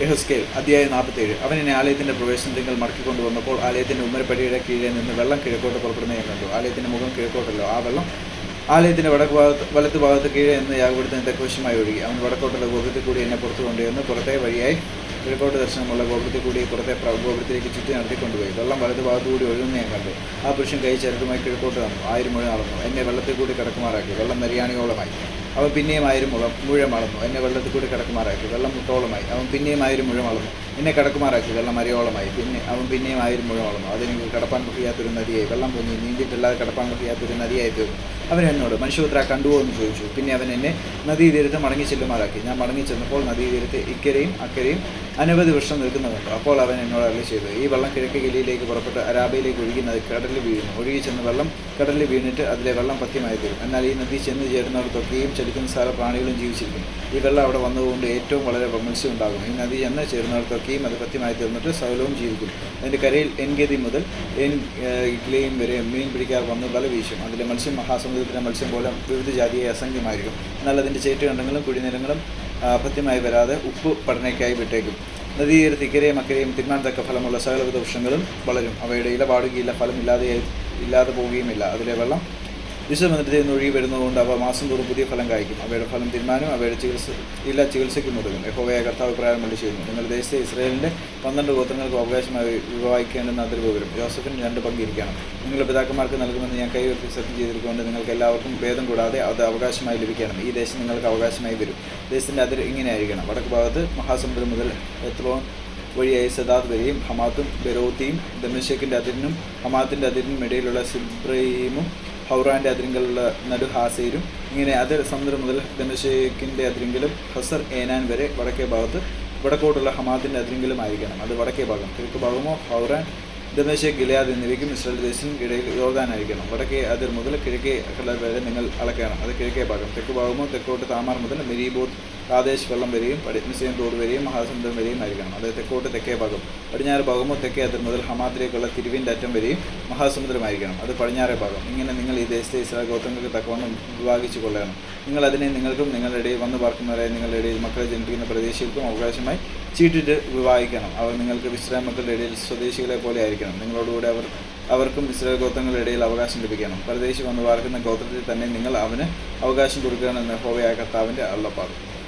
എഹസ്കേൽ അധ്യായം നാൽപ്പത്തേഴ് അവൻ എന്നെ ആലയത്തിന്റെ പ്രവേശനത്തിൽ മടക്കിക്കൊണ്ടുവന്നപ്പോൾ ആലയത്തിന്റെ ഉമ്മരപ്പടിയുടെ കീഴിൽ നിന്ന് വെള്ളം കിഴക്കോട്ട് പുറപ്പെടുന്നതായി കണ്ടു. ആലയത്തിന്റെ മുഖം കിഴക്കോട്ടല്ലോ ആ വെള്ളം ആലയത്തിന്റെ വടക്ക് ഭാഗത്ത് വലത്ത് ഭാഗത്ത് കീഴെ നിന്ന് യാഗപീഠത്തിന് തെക്കുവശമായി ഒഴുകി. അവൻ വടക്കോട്ടുള്ള ഗോപുരത്തിൽ കൂടി എന്നെ പുറത്തു കൊണ്ടുവന്ന് പുറത്തെ വഴിയായി കിഴക്കോട്ട് ദർശനമുള്ള ഗോപുരത്തിൽ കൂടി പുറത്തെ പ്ര- ഗോപുരത്തിലേക്ക് ചുറ്റി നടത്തിക്കൊണ്ടുപോയി. വെള്ളം വലത് ഭാഗത്തു കൂടി ഒഴുകുന്ന ഞാൻ കണ്ടു. ആ പുരുഷൻ കൈ ചരടുമായി കിഴക്കോട്ട് നടന്നു. ആയിരം മുഴുവൻ നടന്നു എന്നെ വെള്ളത്തിൽ കൂടി കിടക്കുമാറാക്കി. വെള്ളം നരിയാണിയോളമായി അവൻ പിന്നെയും ആയിരം മുഴം മുഴം അളന്നു എന്നെ വെള്ളത്തിൽ കൂടി കിടക്കുമാറാക്കി. വെള്ളം മുട്ടോളമായി. അവൻ പിന്നെയും ആയിരം മുഴം അളന്നു എന്നെ കിടക്കുമാറാക്കി. വെള്ളം അരയോളമായി. പിന്നെ അവൻ പിന്നെയും ആയിരം മുഴം അളന്നു അതെനിക്ക് കടപ്പാൻ കഴിയാത്തൊരു നദിയായി. വെള്ളം പൊങ്ങി നീന്തിയിട്ടില്ലാതെ കടപ്പാൻ കഴിയാത്തൊരു നദിയായി തീർന്നു. അവൻ എന്നോട് മനുഷ്യപുത്ര കണ്ടുവോ എന്ന് ചോദിച്ചു. പിന്നെ അവൻ എന്നെ നദീതീരത്ത് മടങ്ങി ചെല്ലുമാറാക്കി. ഞാൻ മടങ്ങി ചെന്നപ്പോൾ നദീതീരത്ത് ഇക്കരയും അക്കരയും അനവധി വൃക്ഷം നിൽക്കുന്ന കണ്ടു അപ്പോൾ അവൻ എന്നോട് അല്ല ചെയ്തു ഈ വെള്ളം കിഴക്ക് ഗലിയിലേക്ക് പുറപ്പെട്ട് അരാബയിലേക്ക് ഒഴുകുന്നത് കടലിൽ വീഴുന്നു. ഒഴുകി ചെന്ന് വെള്ളം കടലിൽ വീണിട്ട് അതിലെ വെള്ളം പത്യമായി തീരും. എന്നാൽ ഈ നദി ചെന്ന് ചേരുന്നിടത്തൊക്കെയും ചലിക്കുന്ന സ്ഥല പ്രാണികളും ജീവിച്ചിരിക്കും. ഈ വെള്ളം അവിടെ വന്നതുകൊണ്ട് ഏറ്റവും വളരെ മത്സ്യം ഉണ്ടാകും. ഈ നദി ചെന്ന് ചേരുന്നവർക്കൊക്കെയും അത് പത്യമായി തീർന്നിട്ട് സകലവും ജീവിക്കും. അതിന്റെ കരയിൽ എൻഗതി മുതൽ എൻ ഇഡ്ലിയും വരെ മീൻ പിടിക്കാർ വന്ന് വല വീശും. അതിലെ മത്സ്യം മഹാസമുദ്രത്തിലെ മത്സ്യം പോലെ വിവിധ ജാതിയെ അസംഖ്യമായിരിക്കും. എന്നാൽ അതിന്റെ ചേറ്റുകണ്ടങ്ങളും കുഴിനിരങ്ങളും പത്യമായി വരാതെ ഉപ്പ് പഠനയ്ക്കായി വിട്ടേക്കും. നദീതീരത്ത് ഇക്കരയും അക്കരയും തിന്മാൻ തക്ക ഫലമുള്ള സകലവിധ വൃക്ഷങ്ങളും വളരും. അവയുടെ ഇല പാടുകയില്ല ഫലം ഇല്ലാതെ ഇല്ലാതെ പോവുകയുമില്ല. അതിലെ വെള്ളം വിശ്വമന്ദിരത്തിൽ നിന്ന് ഒഴുകി വരുന്നതുകൊണ്ട് അവ മാസം തോറും പുതിയ ഫലം കായ്ക്കും. അവയുടെ ഫലം തിന്മാനും അവയുടെ ചികിത്സ ഇല്ല ചികിത്സയ്ക്കും ഉതകും. യഹോവയ കർത്താവ് പ്രായം വേണ്ടി ചെയ്യുന്നു. നിങ്ങൾ ദേശത്തെ ഇസ്രയേലിന്റെ പന്ത്രണ്ട് ഗോത്രങ്ങൾക്ക് അവകാശമായി വിവാഹിക്കേണ്ടെന്ന് അതിൽ വരും ജോസഫിന് രണ്ട് പങ്കിരിക്കണം നിങ്ങളുടെ പിതാക്കന്മാർക്ക് നൽകുമെന്ന് ഞാൻ കൈവരുത്തി സത്യം ചെയ്തിരിക്കൊണ്ട് നിങ്ങൾക്ക് എല്ലാവർക്കും ഭേദം കൂടാതെ അത് അവകാശമായി ലഭിക്കണം. ഈ ദേശം നിങ്ങൾക്ക് അവകാശമായി വരും. ദേശത്തിന്റെ അതിർ ഇങ്ങനെയായിരിക്കണം. വടക്ക് ഭാഗത്ത് മഹാസമുദ്രം മുതൽ എത്രോൺ വഴിയായി സദാദ് വരെയും ഹമാത്തും ബെരോത്തിയും ദമശേക്കിന്റെ അതിരിനും ഹമാത്തിന്റെ അതിരിനും ഇടയിലുള്ള സിബ്രയും ഹൗറാന്റെ അതിരിങ്കലുള്ള നടുഹാസയിലും ഇങ്ങനെ അതിൽ സമുദ്രം മുതൽ ദമശേക്കിന്റെ അതിരിങ്കിലും ഹസർ ഏനാൻ വരെ വടക്കേ ഭാഗത്ത് വടക്കോട്ടുള്ള ഹമാദിന്റെ അതിരിങ്കിലും ആയിരിക്കണം. അത് വടക്കേ ഭാഗം. കിഴക്ക് ഭാഗമോ ഹൗറാൻ ദമേശേ ഗിലയാദ് എന്നിവയ്ക്കും ഇസ്രായേൽ ദേശത്തിനും ഇടയിൽ യോഗാനായിരിക്കണം വടക്കേ അതിർ മുതൽ കിഴക്കേ കടൽ വരെ നിങ്ങൾ അളക്കണം. അത് കിഴക്കേ ഭാഗം. തെക്ക് ഭാഗമോ തെക്കോട്ട് താമാർ മുതൽ മെരീബോത്ത് കാദേശ് വെള്ളം വരെയും പടിമിസയം തോട് വരെയും മഹാസമുദ്രം വരെയും ആയിരിക്കണം. അത് തെക്കോട്ട് തെക്കേ ഭാഗം. പടിഞ്ഞാറ് ഭാഗമോ തെക്കേ അതിർ മുതൽ ഹമാത്തിലേക്കുള്ള തിരുവിന്റെ അറ്റം വരെയും മഹാസമുദ്രമായിരിക്കണം അത് പടിഞ്ഞാറെ ഭാഗം. ഇങ്ങനെ നിങ്ങൾ ഈ ദേശത്തെ ഇസ്രായേൽ ഗോത്രങ്ങൾക്ക് തക്കവണ്ണം വിഭാഗിച്ചു കൊള്ളണം നിങ്ങൾ അതിനെ നിങ്ങൾക്കും നിങ്ങളുടെ ഇടയിൽ വന്ന് പാർക്കുന്നവരായി നിങ്ങളുടെ ഇടയിൽ മക്കളെ ജനിപ്പിക്കുന്ന പ്രദേശികൾക്കും അവകാശമായി ചീട്ടിട്ട് വിവാഹിക്കണം. അവർ നിങ്ങൾക്ക് വിശ്രാമ മക്കളുടെ ഇടയിൽ സ്വദേശികളെ പോലെ ആയിരിക്കണം. നിങ്ങളോടുകൂടെ അവർ അവർക്കും ഇസ്രായേൽ ഗോത്രങ്ങളുടെ ഇടയിൽ അവകാശം ലഭിക്കണം. പരദേശി വന്ന് പാർക്കുന്ന ഗോത്രത്തിൽ തന്നെ നിങ്ങൾ അവന് അവകാശം കൊടുക്കണമെന്ന് ഹോവയായ കർത്താവിന്റെ അള്ളപ്പാട്